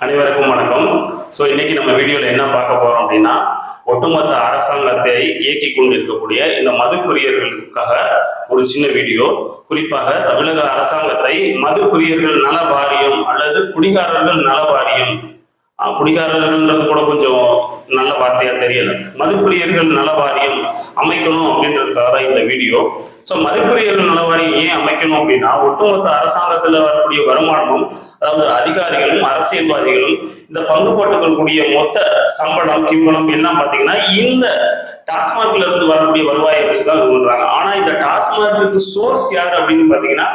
அனைவருக்கும் வணக்கம். ஸோ இன்னைக்கு நம்ம வீடியோல என்ன பார்க்க போறோம் அப்படின்னா ஒட்டுமொத்த அரசாங்கத்தை இயக்கி கொண்டிருக்கக்கூடிய இந்த மதுக்குரியர்களுக்காக ஒரு சின்ன வீடியோ. குறிப்பாக தமிழக அரசாங்கத்தை மதுக்குரியர்கள் நல வாரியம் அல்லது குடிகாரர்கள் நல வாரியம் குடிகாரர்கள்ன்றது கூட கொஞ்சம் நல்ல வார்த்தையா தெரியல. மதுப்பிரியர்கள் நல வாரியம் அமைக்கணும் அப்படின்றதுக்காக தான் இந்த வீடியோ. ஸோ மதுப்பிரியர்கள் நல வாரியம் ஏன் அமைக்கணும் அப்படின்னா ஒட்டுமொத்த அரசாங்கத்துல வரக்கூடிய வருமானமும் அதாவது அதிகாரிகளும் அரசியல்வாதிகளும் இந்த பங்கு போட்டுக்கக்கூடிய மொத்த சம்பளம் கிம்பளம் எல்லாம் பாத்தீங்கன்னா இந்த டாஸ்மார்க்ல இருந்து வரக்கூடிய வருவாயை வச்சுதான் தான் பண்றாங்க. ஆனா இந்த டாஸ்மார்க்கு சோர்ஸ் யார் அப்படின்னு பாத்தீங்கன்னா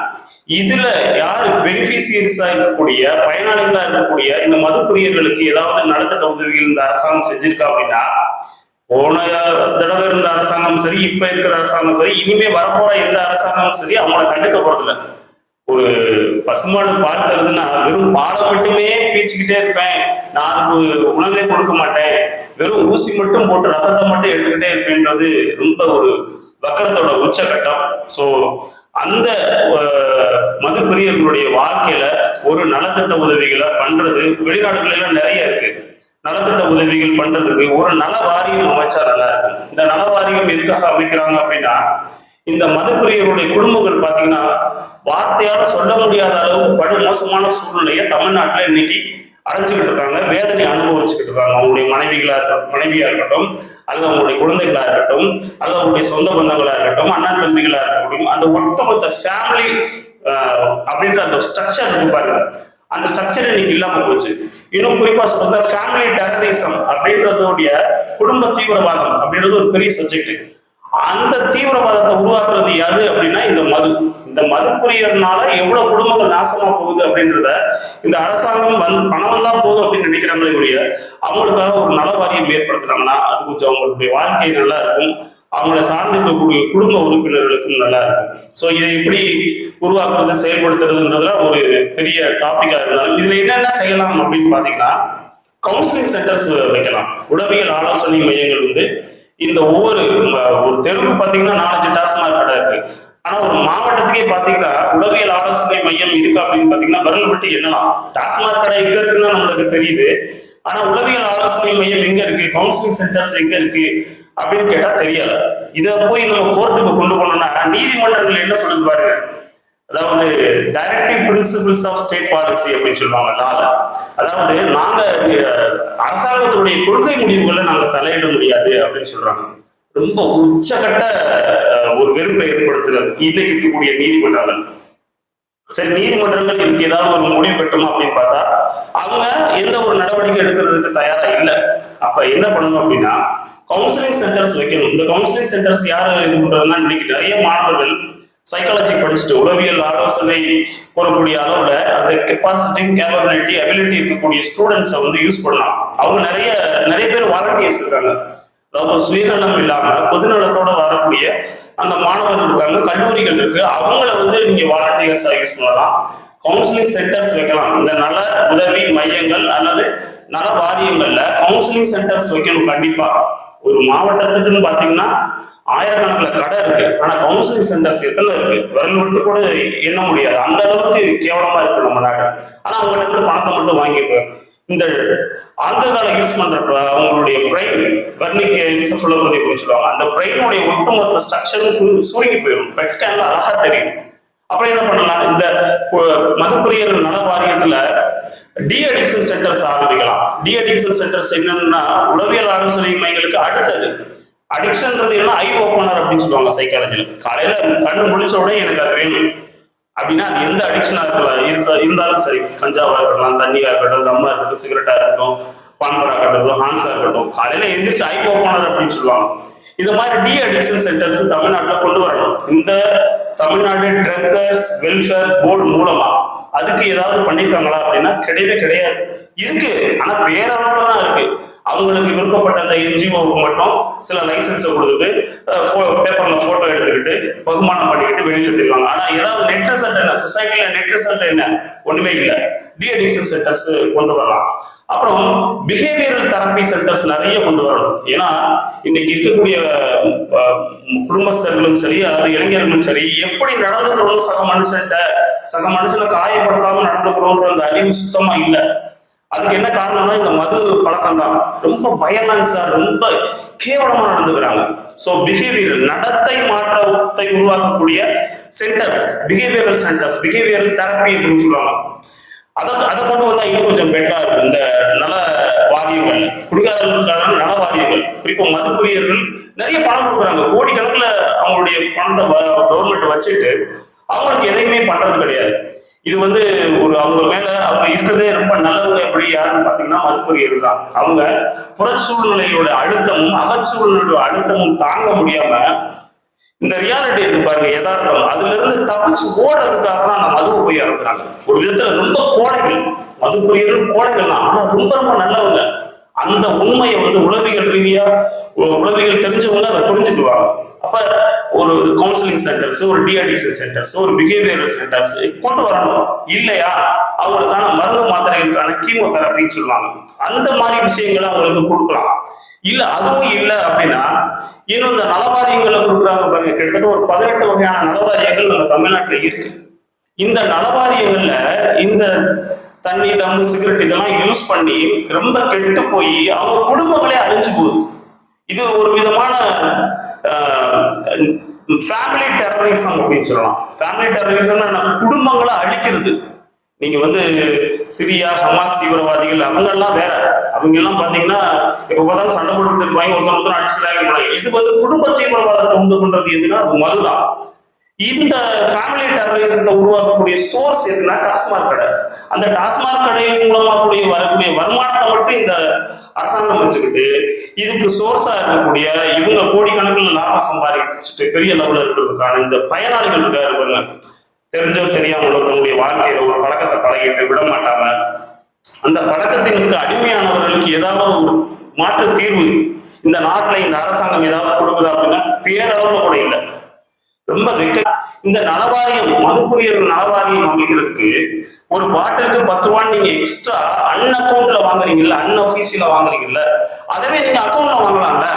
இதுல யாரு பெனிஃபிஷியரிஸா இருக்கக்கூடிய பயனாளிகளா இருக்கக்கூடிய இந்த மதுப்பிரியர்களுக்கு ஏதாவது நடத்த உதவிகள் இந்த அரசாங்கம் செஞ்சு செஞ்சிருக்கா அப்படின்னா போன தடவை இருந்த அரசாங்கம் சரி இப்ப இருக்கிற அரசாங்கம் சரி இனிமே வரப்போற எந்த அரசாங்கமும் சரி அவங்கள கண்டுக்க போறதில்ல ஒரு பசுமாடு பால் தருதுன்னா வெறும் பாலை மட்டுமே பீச்சுக்கிட்டே இருப்பேன். நான் அதுக்கு உணவே கொடுக்க மாட்டேன். வெறும் ஊசி மட்டும் போட்டு ரத்தத்தை மட்டும் எடுத்துக்கிட்டே இருப்பேன்றது ரொம்ப ஒரு வக்கரத்தோட உச்சகட்டம். ஸோ அந்த மதுப்பிரியர்களுடைய வாழ்க்கையில ஒரு நலத்திட்ட உதவிகளை பண்றது வெளிநாடுகள் எல்லாம் நிறைய இருக்கு. நலத்திட்ட உதவிகள் பண்றதுக்கு ஒரு நல வாரியம் அமைச்சா நல்லா இருக்கும் இந்த நல வாரியம் எதுக்காக அமைக்கிறாங்க அப்படின்னா இந்த மதுப்பிரியருடைய குடும்பங்கள் பாத்தீங்கன்னா வார்த்தையால சொல்ல முடியாத அளவு படு மோசமான சூழ்நிலையை தமிழ்நாட்டுல இன்னைக்கு அடைஞ்சுக்கிட்டு இருக்காங்க வேதனை அனுபவிச்சுக்கிட்டு இருக்காங்க. அவங்களுடைய மனைவிகளா இருக்கட்டும் மனைவியா இருக்கட்டும் அல்லது அவங்களுடைய குழந்தைகளா இருக்கட்டும் அல்லது அவங்களுடைய சொந்த பந்தங்களா இருக்கட்டும் அண்ணன் தம்பிகளா இருக்கட்டும் அந்த ஒட்டுமொத்த ஃபேமிலி அப்படின்ற அந்த ஸ்ட்ரக்சர் இருக்கு பாருங்க. அந்த ஸ்ட்ரக்சர் இன்னைக்கு இல்லாம போச்சு. இன்னும் குறிப்பா சொல்றது ஃபேமிலி டெரரிசம் அப்படின்றதுடைய குடும்ப தீவிரவாதம் அப்படின்றது ஒரு பெரிய சப்ஜெக்ட் அந்த தீவிரவாதத்தை உருவாக்குறது எது அப்படின்னா இந்த மது. இந்த மது புரியறதுனால எவ்வளவு குடும்பங்கள் நாசமா போகுது அப்படின்றத இந்த அரசாங்கம் வந்து பணம் வந்தா போதும் அப்படின்னு நினைக்கிறாங்களே ஒழிய அவங்களுக்காக ஒரு நல வாரியம் ஏற்படுத்துறாங்கன்னா அது கொஞ்சம் அவங்களுடைய வாழ்க்கை நல்லா இருக்கும். அவங்கள சார்ந்து இருக்கக்கூடிய குடும்ப உறுப்பினர்களுக்கும் நல்லா இருக்கும். ஸோ இதை எப்படி உருவாக்குறது செயல்படுத்துறதுன்றதுல ஒரு பெரிய டாப்பிக்காக இருந்தாலும் இதுல என்னென்ன செய்யலாம் அப்படின்னு பாத்தீங்கன்னா கவுன்சிலிங் சென்டர்ஸ் வைக்கலாம். உளவியல் ஆலோசனை மையங்கள் வந்து இந்த ஒவ்வொரு ஒரு தெருவுக்கு பார்த்தீங்கன்னா நாலஞ்சு டாஸ்மாக் கடை இருக்கு. ஆனா ஒரு மாவட்டத்துக்கே பாத்தீங்கன்னா உளவியல் ஆலோசனை மையம் இருக்கு அப்படின்னு பாத்தீங்கன்னா விரல் விட்டு என்னலாம் டாஸ்மாக் கடை எங்க இருக்குன்னு நம்மளுக்கு தெரியுது. ஆனா உளவியல் ஆலோசனை மையம் எங்க இருக்கு? கவுன்சிலிங் சென்டர்ஸ் எங்க இருக்கு? அப்படின்னு கேட்டா தெரியல. இதை போய் நம்ம கோர்ட்டுக்கு கொண்டு போனோம்னா நீதிமன்றங்கள் என்ன சொல்லுது பாருங்க? அதாவது directive principles of state policy அப்படின்னு சொல்லுவாங்க லால அதாவது நாங்க அரசாங்கத்தினுடைய அரசாங்கத்துடைய கொள்கை முடிவுகளை நாங்க தலையிட முடியாது அப்படின்னு சொல்றாங்க. ரொம்ப உச்சகட்ட ஒரு வெறுப்பை ஏற்படுத்துறது. இன்னைக்கு இருக்கக்கூடிய நீதிமன்றங்கள். சரி நீதிமன்றங்கள் இதுக்கு ஏதாவது ஒரு முடிவு பெற்றுமா அப்படின்னு பார்த்தா அவங்க எந்த ஒரு நடவடிக்கை எடுக்கிறதுக்கு தயாரா இல்லை. அப்ப என்ன பண்ணணும் அப்படின்னா கவுன்சிலிங் சென்டர்ஸ் வைக்கணும். இந்த கவுன்சிலிங் சென்டர்ஸ் யார் இது பண்றதுன்னா இன்னைக்கு நிறைய மாணவர்கள் சைக்காலஜி படிச்சுட்டு உளவியல் ஆலோசனை கூறக்கூடிய அளவில் அந்த கெப்பாசிட்டி கேபபிலிட்டி அபிலிட்டி இருக்கக்கூடிய ஸ்டூடெண்ட்ஸை வந்து யூஸ் பண்ணலாம். அவங்க நிறைய நிறைய பேர் வாலண்டியர்ஸ் இருக்காங்க. அதாவது சுயநலம் இல்லாமல் பொதுநலத்தோட வரக்கூடிய அந்த மாணவர்கள் இருக்காங்க கல்லூரிகள் இருக்கு. அவங்கள வந்து நீங்க வாலண்டியர்ஸா யூஸ் பண்ணலாம். கவுன்சிலிங் சென்டர்ஸ் வைக்கலாம். இந்த நல உதவி மையங்கள் அல்லது நல வாரியங்கள்ல கவுன்சிலிங் சென்டர்ஸ் வைக்கணும் கண்டிப்பா. ஒரு மாவட்டத்துக்குன்னு பாத்தீங்கன்னா ஆயிரக்கணக்கில் கடை இருக்கு. ஆனா கவுன்சிலிங் சென்டர்ஸ் எத்தனை இருக்கு? விரல் விட்டு கூட எண்ண முடியாது. அந்த அளவுக்கு கேவலமா இருக்கு நம்ம நாடு. ஆனா அவங்க இருந்து பணத்தை மட்டும் வாங்கி இந்த ஆல்கஹாலை யூஸ் பண்றப்ப அவங்களுடைய பிரெயின் வர்ணிக்க என்செஃபலோபதி அப்படின்னு சொல்லுவாங்க. அந்த பிரெயினுடைய ஒட்டுமொத்த ஸ்ட்ரக்சருக்கு சுருங்கி போயிடும். பெட் ஸ்கேன்ல அழகா தெரியும். அப்புறம் என்ன பண்ணலாம்? இந்த கு- மதுப்பிரியர்கள் நல வாரியத்துல டி அடிக்ஷன் சென்டர்ஸ் ஆரம்பிக்கலாம். டி அடிக்ஷன் சென்டர்ஸ் என்னன்னா உளவியல் ஆலோசனை மையங்களுக்கு அடுத்தது அடிக்ஷன்ன்றது என்ன? ஐ ஓப்பனர் அப்படின்னு சொல்லுவாங்க சைக்காலஜியில் காலையில கண்ணு முழிச்ச உடனே எனக்கு அது வேணும். அப்படின்னா அது எந்த அடிக்ஷனா இருக்கலாம். இருக்க இருந்தாலும் சரி. கஞ்சாவா இருக்கலாம் தண்ணியா இருக்கட்டும் தம்மா இருக்கட்டும் சிகரெட்டா இருக்கட்டும் பான்பரா இருக்கட்டும் ஹான்ஸா இருக்கட்டும். காலையில எந்திரிச்சு ஐ ஓப்பனர் அப்படின்னு சொல்லுவாங்க. இந்த மாதிரி டி அடிக்ஷன் சென்டர்ஸ் தமிழ்நாட்டில் கொண்டு வரணும். இந்த தமிழ்நாடு ட்ரக்கர்ஸ் வெல்ஃபேர் போர்டு மூலமா அதுக்கு ஏதாவது பண்ணியிருக்காங்களா அப்படின்னா கிடையவே கிடையாது. இருக்கு. ஆனா பேரளவுல தான் இருக்கு. அவங்களுக்கு விருப்பப்பட்ட அந்த என்ஜிஓவுக்கு மட்டும் சில லைசன்ஸை கொடுத்துட்டு பேப்பர்ல போட்டோ எடுத்துக்கிட்டு பகுமானம் பண்ணிக்கிட்டு வெளியில தெரிவாங்க. ஆனா ஏதாவது நெட் ரிசல்ட் என்ன? சொசைட்டில நெட் ரிசல்ட் என்ன? ஒண்ணுமே இல்லை. டி சென்டர்ஸ் கொண்டு வரலாம். அப்புறம் பிஹேவியரல் தெரப்பி சென்டர்ஸ் நிறைய கொண்டு வரணும். ஏன்னா இன்னைக்கு இருக்கக்கூடிய குடும்பஸ்தர்களும் சரி அல்லது இளைஞர்களும் சரி எப்படி நடந்துக்கணும் சக மனுஷன்ட்ட சக மனுஷனை காயப்படுத்தாம நடந்துக்கணும்ன்ற அந்த அறிவு சுத்தமா இல்லை. அதுக்கு என்ன காரணம்னா இந்த மது பழக்கம் தான் ரொம்ப வயலன்ஸா ரொம்ப கேவலமா நடந்துக்கிறாங்க. ஸோ பிஹேவியர் நடத்தை மாற்றத்தை உருவாக்கக்கூடிய centres behavioural centres behavioural therapy அப்படின்னு சொல்லுவாங்க. அதை அதை கொண்டு வந்தா இன்னும் கொஞ்சம் பெட்டரா இருக்கும். இந்த நல வாரியங்கள் குடிகாரர்களுக்கான நல வாரியங்கள். குறிப்பா மதுக்குரியர்கள் நிறைய பணம் கொடுக்குறாங்க. கோடிக்கணக்கில் அவங்களுடைய பணத்தை கவர்மெண்ட் வச்சுட்டு அவங்களுக்கு எதையுமே பண்றது கிடையாது. இது வந்து ஒரு அவங்க மேல அவங்க இருக்கிறதே ரொம்ப நல்லவங்க எப்படி யாருன்னு பாத்தீங்கன்னா மதுக்குரியர்கள் தான் அவங்க புற சூழ்நிலையோட அழுத்தமும் அகச்சூழ்நிலையோட அழுத்தமும் தாங்க முடியாம இந்த ரியாலிட்டி இருக்கு பாருங்க யதார்த்தம். அதுல இருந்து தப்பிச்சு ஓடுறதுக்காக தான் அந்த மதுவை போய் இறங்குறாங்க ஒரு விதத்துல ரொம்ப கோடைகள். மதுக்குரியர்கள் கோடைகள் தான் ஆனா ரொம்ப ரொம்ப நல்லவங்க. அந்த உண்மையை வந்து உளவியல் ரீதியா உ- உளவியல் தெரிஞ்சவங்க அதை புரிஞ்சுக்குவாங்க. அப்ப ஒரு கவுன்சிலிங் சென்டர்ஸ் ஒரு டிஅடிக்ஷன் சென்டர்ஸ் ஒரு பிஹேவியரல் சென்டர்ஸ் கொண்டு வரணும். இல்லையா? அவங்களுக்கான மருந்து மாத்திரைகளுக்கான கீமோதெரப்பின்னு சொல்லுவாங்க. அந்த மாதிரி விஷயங்களை அவங்களுக்கு கொடுக்கலாம். இல்ல அதுவும் இல்ல அப்படின்னா இன்னும் இந்த நலவாரியங்களை கொடுக்குறாங்க பாருங்க. கிட்டத்தட்ட ஒரு பதினெட்டு வகையான நலவாரியங்கள் நம்ம தமிழ்நாட்டுல இருக்கு. இந்த நலவாரியங்கள்ல இந்த தண்ணி தம்பு சிகரெட் இதெல்லாம் யூஸ் பண்ணி ரொம்ப கெட்டு போய் அவங்க குடும்பங்களே அழிஞ்சு போகுது. இது ஒரு விதமான ஃபேமிலி டெரரிசம் அப்படின்னு சொல்லலாம். ஃபேமிலி டெரரிசம்னா குடும்பங்களை அழிக்கிறது. நீங்க வந்து சிரியா ஹமாஸ் தீவிரவாதிகள் அவங்க எல்லாம் வேற. அவங்க எல்லாம் பாத்தீங்கன்னா எப்ப பார்த்தாலும் சண்டை போட்டு இருப்பாங்க. ஒருத்தர் ஒருத்தர் அடிச்சுக்கிறாங்க. இது வந்து குடும்ப தீவிரவாதத்தை உண்டு பண்றது எதுனா அது மதுதான். இந்த ஃபேமிலி டெரரிசத்தை உருவாக்கக்கூடிய ஸ்டோர்ஸ் எதுனா டாஸ்மாக் கடை. அந்த டாஸ்மாக் கடையின் மூலமா கூடிய வரக்கூடிய வருமானத்தை மட்டும் இந்த அரசாங்கம் வச்சுக்கிட்டு இதுக்கு சோர்ஸா இருக்கக்கூடிய இவங்க கோடிக்கணக்கில் லாபம் சம்பாதிச்சுட்டு பெரிய லெவலில் இருக்கிறதுக்கான இந்த பயனாளிகள் இருக்காரு தெரிஞ்சோ தெரியாமலோ தன்னுடைய வாழ்க்கையில ஒரு பழக்கத்தை பழகிட்டு விட மாட்டாம அந்த பழக்கத்தினுக்கு அடிமையானவர்களுக்கு ஏதாவது ஒரு மாற்று தீர்வு இந்த நாட்டில் இந்த அரசாங்கம் ஏதாவது கொடுக்குதா அப்படின்னா பேரளவில் கூட இல்லை. ரொம்ப வெக்க இந்த நலவாரியம் மதுக்குரியர்கள் நலவாரியம் அமைக்கிறதுக்கு ஒரு பாட்டிலுக்கு பத்து ரூபான்னு நீங்க எக்ஸ்ட்ரா அன் அக்கௌண்ட்ல வாங்குறீங்கல்ல அன் அபிஷியலா வாங்குறீங்கல்ல அதவே நீங்க அக்கௌண்ட்ல வாங்கலாம்ல.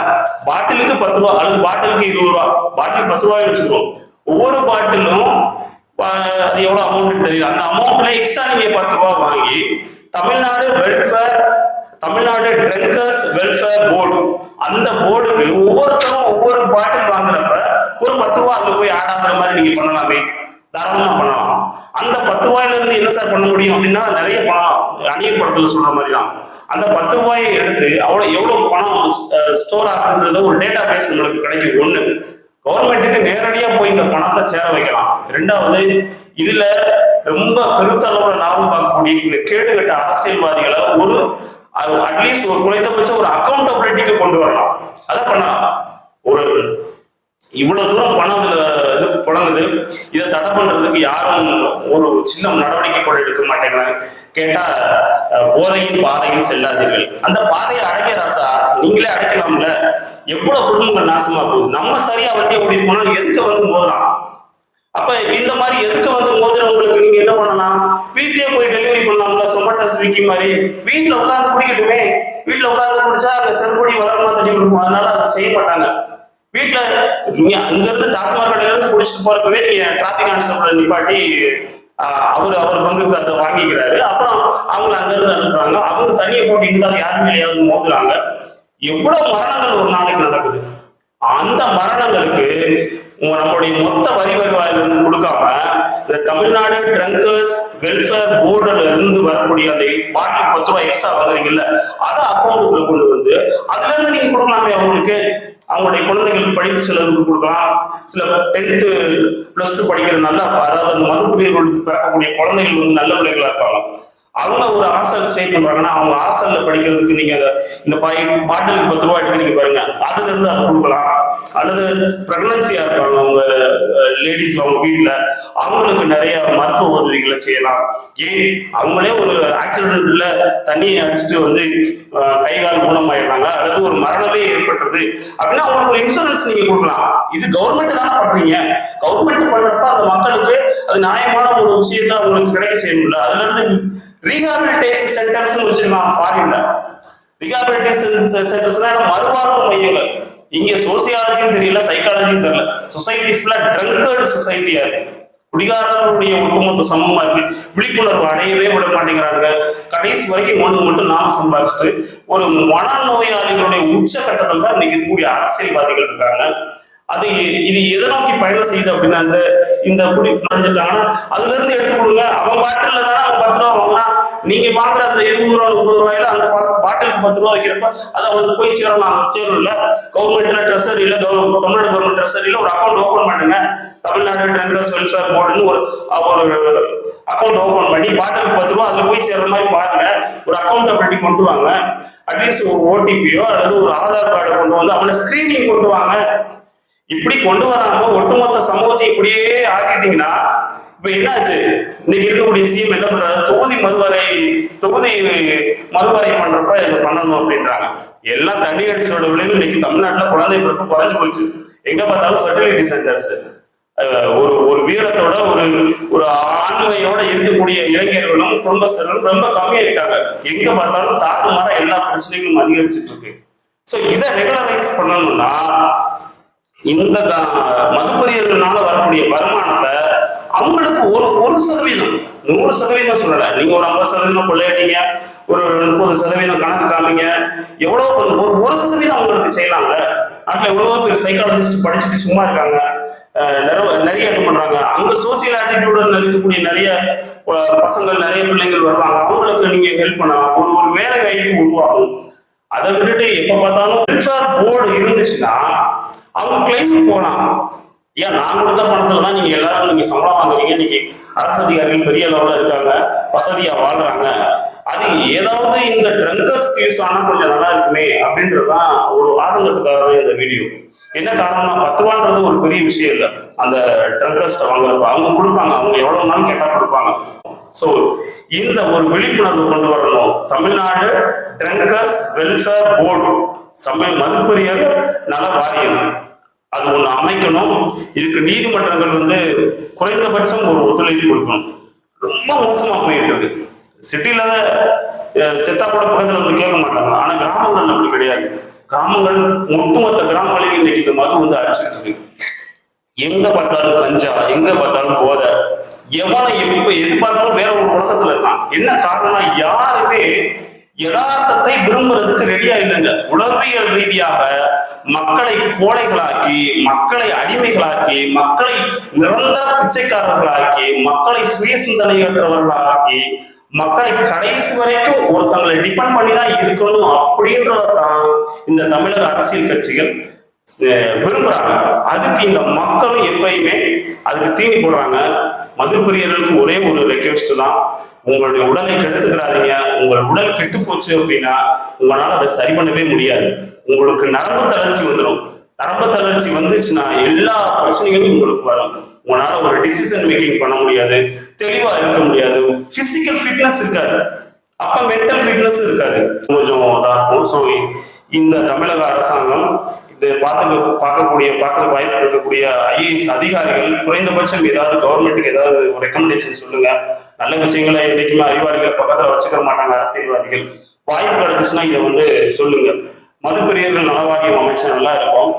பாட்டிலுக்கு பத்து ரூபா அல்லது பாட்டிலுக்கு இருபது ரூபா பாட்டில் பத்து ரூபாய் வச்சுக்கோ ஒவ்வொரு பாட்டிலும் அது எவ்வளவு அமௌண்ட் தெரியல. அந்த அமௌண்ட்ல எக்ஸ்ட்ரா நீங்க பத்து ரூபா வாங்கி Tamil Nadu welfare Tamil Nadu drunkers welfare board அந்த போர்டுக்கு ஒவ்வொருத்தரும் ஒவ்வொரு பாட்டில் வாங்குறப்ப ஒரு பத்து ரூபா அதுல போய் ஆட் மாதிரி நீங்க பண்ணலாமே. தாராளமா பண்ணலாம். அந்த பத்து ரூபாயில இருந்து என்ன சார் பண்ண முடியும் அப்படின்னா நிறைய பணம் அணியர் படத்துல சொல்ற மாதிரி தான் அந்த பத்து ரூபாயை எடுத்து அவ்வளவு எவ்வளவு பணம் ஸ்டோர் ஆகுன்றத ஒரு டேட்டா பேஸ் உங்களுக்கு கிடைக்கும். ஒண்ணு கவர்மெண்ட்டுக்கு நேரடியா போய் இந்த பணத்தை சேர வைக்கலாம். ரெண்டாவது இதுல ரொம்ப பெருத்தளவுல லாபம் பார்க்கக்கூடிய இந்த கேடுகட்ட அரசியல்வாதிகளை ஒரு அட்லீஸ்ட் ஒரு குறைந்தபட்சம் ஒரு அக்கௌண்டபிலிட்டிக்கு கொண்டு வரலாம். அதை பண்ணலாம். ஒரு இவ்வளவு தூரம் பணம் இதுல இது புழங்குது. இதை தடை பண்றதுக்கு யாரும் ஒரு சின்ன நடவடிக்கை கூட எடுக்க மாட்டேங்கிறாங்க. கேட்டா போதையின் பாதையில் செல்லாதீர்கள். அந்த பாதையை அடைக்க ராசா நீங்களே அடைக்கலாம்ல? எவ்வளவு குடும்பங்கள் நாசமா போகுது. நம்ம சரியா வண்டியை ஓடிட்டு போனாலும் எதுக்கு வந்து மோதுறான் அப்ப இந்த மாதிரி எதுக்கு வந்து மோதுறவங்களுக்கு நீங்க என்ன பண்ணலாம்? வீட்லயே போய் டெலிவரி பண்ணலாம்ல? சொமட்டோ ஸ்விக்கி மாதிரி. வீட்டுல உட்காந்து குடிக்கட்டுமே. வீட்டுல உட்காந்து குடிச்சா அங்க செருப்படி வளரமா தட்டி கொடுக்கும் அதனால அதை செய்ய மாட்டாங்க. வீட்டுல நீங்க அங்க இருந்து டாஸ்மாக் கடையில இருந்து குடிச்சிட்டு போறப்பவே நீங்க டிராபிக் கான்ஸ்டபிள் நிப்பாட்டி அவர் அவரு அவர் பங்குக்கு அதை வாங்கிக்கிறாரு. அப்புறம் அவங்கள அங்க இருந்து அனுப்புறாங்க. அவங்க தண்ணியை போட்டு அது யார் மேலேயாவது மோதுறாங்க. எவ்வளவு மரணங்கள் ஒரு நாளைக்கு நடக்குது. அந்த மரணங்களுக்கு நம்மளுடைய மொத்த வரி வருவாயிலிருந்து கொடுக்காம இந்த தமிழ்நாடு ட்ரங்கர்ஸ் வெல்ஃபேர் போர்டுல இருந்து வரக்கூடிய அந்த பாட்டில் பத்து ரூபாய் எக்ஸ்ட்ரா வாங்குறீங்கல்ல அதை அக்கௌண்ட்டுக்குள்ள கொண்டு வந்து அதுல இருந்து நீங்க கொடுக்கலாமே அவங்களுக்கு. அவங்களுடைய குழந்தைகளுக்கு படிப்பு செலவுக்கு கொடுக்கலாம். சில டென்த்து பிளஸ் டூ படிக்கிற நல்ல அதாவது அந்த மதுக்குரியர்களுக்கு பிறக்கக்கூடிய குழந்தைகள் வந்து நல்ல பிள்ளைகளாக இருப்பாங்க அவங்க ஒரு ஹாஸ்டல் ஸ்டே பண்றாங்கன்னா அவங்க ஹாஸ்டல்ல படிக்கிறதுக்கு நீங்க இந்த பை- பாட்டிலுக்கு பத்து ரூபாய் எடுக்கிறீங்க பாருங்க. அதுல இருந்து அதை கொடுக்கலாம். அல்லது பிரெக்னன்சியா இருப்பாங்க அவங்க லேடிஸ் அவங்க வீட்டுல அவங்களுக்கு நிறைய மருத்துவ உதவிகளை செய்யலாம். ஏன்? அவங்களே ஒரு ஆக்சிடென்ட்ல தண்ணியை அடிச்சுட்டு வந்து கை கால் குணமாயிடுறாங்க. அல்லது ஒரு மரணமே ஏற்பட்டுருது. அப்படின்னா அவங்களுக்கு ஒரு இன்சூரன்ஸ் நீங்க கொடுக்கலாம். இது கவர்மெண்ட் தானே பண்றீங்க. கவர்மெண்ட் பண்றப்ப அந்த மக்களுக்கு அது நியாயமான ஒரு விஷயத்த அவங்களுக்கு கிடைக்க செய்யணும்ல. அதுல இருந்து ரீஹாபிலிட்டேஷன் சென்டர்ஸ் வச்சிருக்காங்க ஃபாரின்ல ரீஹாபிலிட்டேஷன் சென்டர்ஸ்னா மறுவாழ்வு மையங்கள் இங்க சோசியாலஜியும் தெரியல சைக்காலஜியும் தெரியல. சொசைட்டி ஃபுல்லா ட்ரங்கர்டு சொசைட்டியா இருக்கு குடிகாரர்களுடைய ஒட்டுமொத்த சமமா இருக்கு விழிப்புணர்வு அடையவே விட மாட்டேங்கிறாங்க. கடைசி வரைக்கும் ஒன்று மட்டும் நாம சம்பாதிச்சுட்டு ஒரு மனநோயாளிகளுடைய உச்சகட்டத்தில் தான் இன்னைக்கு இருக்கக்கூடிய அரசியல்வாதிகள் இருக்காங்க. அது இது எதை நோக்கி பயணம் செய்யுது அப்படின்னா இந்த இந்த குடி நுழைஞ்சிட்டாங்கன்னா அதுல இருந்து எடுத்து கொடுங்க. அவன் பாட்டில் தானே அவன் பத்து ரூபா வாங்கினா நீங்க பாக்குற அந்த இருபது ரூபா முப்பது ரூபாயில அந்த பாட்டிலுக்கு பத்து ரூபா வைக்கிறப்ப அது அவனுக்கு போய் சேரலாம். சேரும்ல கவர்மெண்ட்ல ட்ரெஸரியில தமிழ்நாடு கவர்மெண்ட் ட்ரெஸரியில ஒரு அக்கௌண்ட் ஓபன் பண்ணுங்க. தமிழ்நாடு ட்ரெங்கர்ஸ் வெல்ஃபேர் போர்டுன்னு ஒரு ஒரு அக்கௌண்ட் ஓபன் பண்ணி பாட்டிலுக்கு பத்து ரூபா அதுல போய் சேர்ற மாதிரி பாருங்க. ஒரு அக்கௌண்ட் அப்படி கொண்டு வாங்க. அட்லீஸ்ட் ஒரு ஓடிபியோ அல்லது ஒரு ஆதார் கார்டை கொண்டு வந்து அவனை ஸ்கிரீனிங் கொண்டு வாங்க. இப்படி கொண்டு வராம ஒட்டுமொத்த சமூகத்தை இப்படியே ஆக்கிட்டீங்கன்னா இப்ப என்னாச்சு? இன்னைக்கு இருக்கக்கூடிய சிஎம் என்ன பண்றாரு? தொகுதி மறுவரை தொகுதி மறுவரை பண்றப்ப இதை பண்ணணும் அப்படின்றாங்க. எல்லாம் தண்ணி அடிச்சோட விளைவு இன்னைக்கு தமிழ்நாட்டுல குழந்தை பிறப்பு குறைஞ்சு போச்சு. எங்க பார்த்தாலும் ஃபெர்டிலிட்டி சென்டர்ஸ் ஒரு ஒரு வீரத்தோட ஒரு ஒரு ஆண்மையோட இருக்கக்கூடிய இளைஞர்களும் குடும்பஸ்தர்களும் ரொம்ப கம்மியாயிட்டாங்க. எங்க பார்த்தாலும் தாறுமாற எல்லா பிரச்சனைகளும் அதிகரிச்சுட்டு இருக்கு ஸோ இதை ரெகுலரைஸ் பண்ணணும்னா இந்த மதுப்பரியர்களால வரக்கூடிய வருமானத்தை அவங்களுக்கு ஒரு ஒரு சதவீதம் நூறு சதவீதம் சொல்லல. நீங்க ஒரு ஐம்பது சதவீதம் கொள்ளையடிங்க ஒரு முப்பது சதவீதம் கணக்கு காமிங்க எவ்வளவு ஒரு ஒரு ஒரு சதவீதம் அவங்களுக்கு செய்யலாங்க நாட்டில் எவ்வளவோ பேர் சைக்காலஜிஸ்ட் படிச்சுட்டு சும்மா இருக்காங்க. நிறைய இது பண்றாங்க. அங்க சோசியல் ஆட்டிடியூடன் இருக்கக்கூடிய நிறைய பசங்கள் நிறைய பிள்ளைங்கள் வருவாங்க. அவங்களுக்கு நீங்க ஹெல்ப் பண்ணலாம் ஒரு ஒரு வேலை வாய்ப்பு உருவாகும். அதை விட்டுட்டு எப்ப பார்த்தாலும் போர்டு இருந்துச்சுன்னா அவங்க கிளைம் போகலாம் ஏன் நான் கொடுத்த பணத்துல தான் நீங்க எல்லாரும் நீங்க சம்பளம் வாங்குறீங்க? இன்னைக்கு அரசு அதிகாரிகள் பெரிய லெவல்ல இருக்காங்க. வசதியா வாழ்றாங்க. அது ஏதாவது இந்த ட்ரங்கர்ஸ்க்கு யூஸ் ஆனா கொஞ்சம் நல்லா இருக்குமே அப்படின்றதுதான் ஒரு ஆதங்கத்துக்காக தான் இந்த வீடியோ என்ன காரணம்னா பத்து ரூபான்றது ஒரு பெரிய விஷயம் இல்லை. அந்த ட்ரங்கர்ஸ்ட வாங்குறப்ப அவங்க கொடுப்பாங்க. அவங்க எவ்வளவு நாள் கேட்டா கொடுப்பாங்க. ஸோ இந்த ஒரு விழிப்புணர்வு கொண்டு வரணும். Tamil Nadu drunkers welfare board. சமய மதுப்பெரியர் நல வாரியம் அது ஒண்ணு அமைக்கணும். இதுக்கு நீதிமன்றங்கள் வந்து குறைந்தபட்சம் ஒரு ஒத்துழைப்பு கொடுக்கணும். ரொம்ப மோசமாக போயிட்டு இருக்கு சிட்டியில செத்தா கூட பக்கத்தில் வந்து கேட்க மாட்டாங்க. ஆனால் கிராமங்கள் அப்படி கிடையாது. கிராமங்கள் ஒட்டுமொத்த கிராமங்களையும் இன்னைக்கு இந்த மது வந்து அடிச்சுட்டு இருக்கு. எங்க பார்த்தாலும் கஞ்சா எங்க பார்த்தாலும் போதை. எவனை எப்ப எது பார்த்தாலும் வேற ஒரு உலகத்துல இருக்கான். என்ன காரணம்னா யாருமே யதார்த்தத்தை விரும்புறதுக்கு ரெடியா இல்லைங்க. உளவியல் ரீதியாக மக்களை கோழைகளாக்கி மக்களை அடிமைகளாக்கி மக்களை நிரந்தர பிச்சைக்காரர்களாக்கி மக்களை சுய சிந்தனையற்றவர்களாக்கி மக்களை கடைசி வரைக்கும் ஒருத்தங்களை டிபெண்ட் பண்ணி தான் இருக்கணும் அப்படின்றதான் இந்த தமிழக அரசியல் கட்சிகள் விரும்புறாங்க. அதுக்கு இந்த மக்களும் எப்பயுமே அதுக்கு தீனி போடுறாங்க. மதுப்பிரியர்களுக்கு ஒரே ஒரு ரெக்வெஸ்ட் தான். உங்களுடைய உடலை கெடுத்துக்கிறாதீங்க. உங்கள் உடல் கெட்டு போச்சு அப்படின்னா உங்களால் அதை சரி பண்ணவே முடியாது. உங்களுக்கு நரம்பு தளர்ச்சி வந்துடும் நரம்பு தளர்ச்சி வந்துச்சுன்னா எல்லா பிரச்சனைகளும் உங்களுக்கு வரும். உங்களால ஒரு டிசிஷன் மேக்கிங் பண்ண முடியாது. தெளிவா இருக்க முடியாது. பிசிக்கல் ஃபிட்னஸ் இருக்காது. அப்ப மென்டல் ஃபிட்னஸ் இருக்காது. கொஞ்சம் இருக்கும். ஸோ இந்த தமிழக அரசாங்கம் இது பார்த்து பார்க்கக்கூடிய பார்க்கற வாய்ப்பு இருக்கக்கூடிய ஐஏஎஸ் அதிகாரிகள் குறைந்தபட்சம் ஏதாவது கவர்மெண்ட்டுக்கு ஏதாவது ஒரு ரெக்கமெண்டேஷன் சொல்லுங்க. நல்ல விஷயங்களை என்றைக்குமே அறிவாளிகள் பக்கத்துல வச்சுக்க மாட்டாங்க அரசியல்வாதிகள். வாய்ப்பு கிடைச்சிச்சுன்னா இதை வந்து சொல்லுங்க. மதுப்பிரியர்கள் நலவாரியம் அமைச்சர் நல்லா இருக்கும்